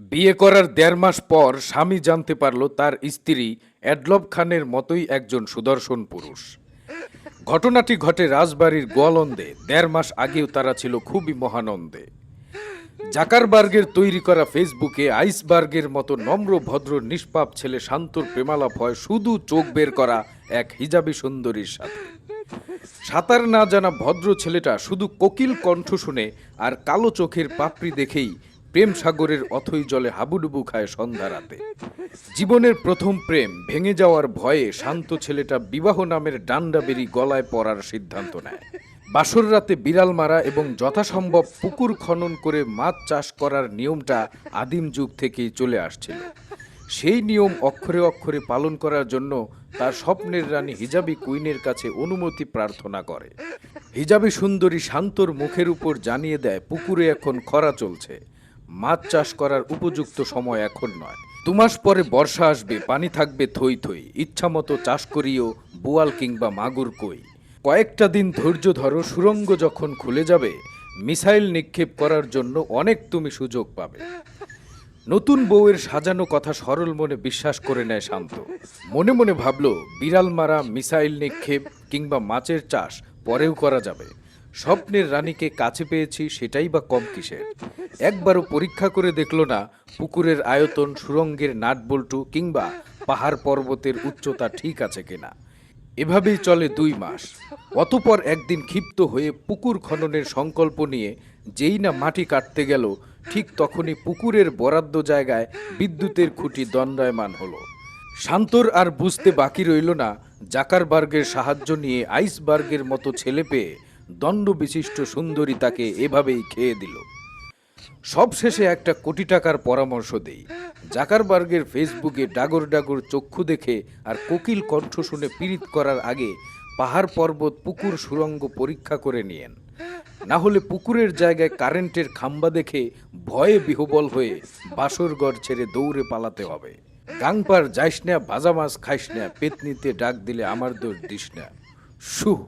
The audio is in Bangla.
বিয়ে করার দেড় মাস পর স্বামী জানতে পারল তার স্ত্রী অ্যাডলব খানের মতোই একজন সুদর্শন পুরুষ। ঘটনাটি ঘটে রাজবাড়ির গোয়ালন্দে। দেড় মাস আগেও তারা ছিল খুবই মহানন্দে। জাকারবার্গের তৈরি করা ফেসবুকে আইসবার্গের মতো নম্র, ভদ্র, নিষ্পাপ ছেলে শান্তর প্রেমালাপ হয় শুধু চোখ বের করা এক হিজাবি সুন্দরীর সাথে। সাঁতার না জানা ভদ্র ছেলেটা শুধু কোকিল কণ্ঠ শুনে আর কালো চোখের পাপড়ি দেখেই প্রেম সাগরের অথই জলে হাবুডুবু খায় সন্ধ্যা রাতে। জীবনের প্রথম প্রেম ভেঙে যাওয়ার ভয়ে শান্ত ছেলেটা বিবাহ নামের ডান্ডা বেরি গলায় পড়ার সিদ্ধান্ত নেয়। বাসর রাতে বিড়াল মারা এবং যথাসম্ভব পুকুর খনন করে মাছ চাষ করার নিয়মটা আদিম যুগ থেকেই চলে আসছিল। সেই নিয়ম অক্ষরে অক্ষরে পালন করার জন্য তার স্বপ্নের রানী হিজাবি কুইনের কাছে অনুমতি প্রার্থনা করে। হিজাবি সুন্দরী শান্তর মুখের উপর জানিয়ে দেয়, পুকুরে এখন খরা চলছে। মাছ চাষ করার উপযুক্ত সময় এখন নয়। দু মাস পরে বর্ষা আসবে, পানি থাকবে থই থই। ইচ্ছামতো চাষ করিও বোয়াল কিংবা মাগুর কই। কয়েকটা দিন ধৈর্য ধরো, সুরঙ্গ যখন খুলে যাবে, মিসাইল নিক্ষেপ করার জন্য অনেক তুমি সুযোগ পাবে। নতুন বউয়ের সাজানো কথা সরল মনে বিশ্বাস করে নেয় শান্ত। মনে মনে ভাবল, বিড়াল মারা মিসাইল নিক্ষেপ কিংবা মাছের চাষ পরেও করা যাবে। স্বপ্নের রানীকে কাছে পেয়েছি, সেটাই বা কম কিসের। একবারও পরীক্ষা করে দেখল না, পুকুরের আয়তন, সুরঙ্গের নাটবল্টু কিংবা পাহাড় পর্বতের উচ্চতা ঠিক আছে কিনা। এভাবেই চলে দুই মাস। অতপর একদিন ক্ষিপ্ত হয়ে পুকুর খননের সংকল্প নিয়ে যেই না মাটি কাটতে গেল, ঠিক তখনই পুকুরের বরাদ্দ জায়গায় বিদ্যুতের খুঁটি দণ্ডায়মান হলো। শান্তর আর বুঝতে বাকি রইল না, জাকারবার্গের সাহায্য নিয়ে আইসবার্গের মতো ছেলে পেয়ে দণ্ড বিশিষ্ট সুন্দরী তাকে এভাবেই খেয়ে দিল। সবশেষে একটা কোটি টাকার পরামর্শ দেই। জাকারবার্গের ফেসবুকে ডাগর ডাগর চক্ষু দেখে আর কোকিল কণ্ঠ শুনে পীড়িত করার আগে পাহাড় পর্বত পুকুর সুরঙ্গ পরীক্ষা করে নিয়েন। না হলে পুকুরের জায়গায় কারেন্টের খাম্বা দেখে ভয়ে বিহবল হয়ে বাসরগড় ছেড়ে দৌড়ে পালাতে হবে। গাংপার যাইস না, ভাজা মাছ খাইস না, পেতনিতে ডাক দিলে আমার দোষ দিস না। সুহ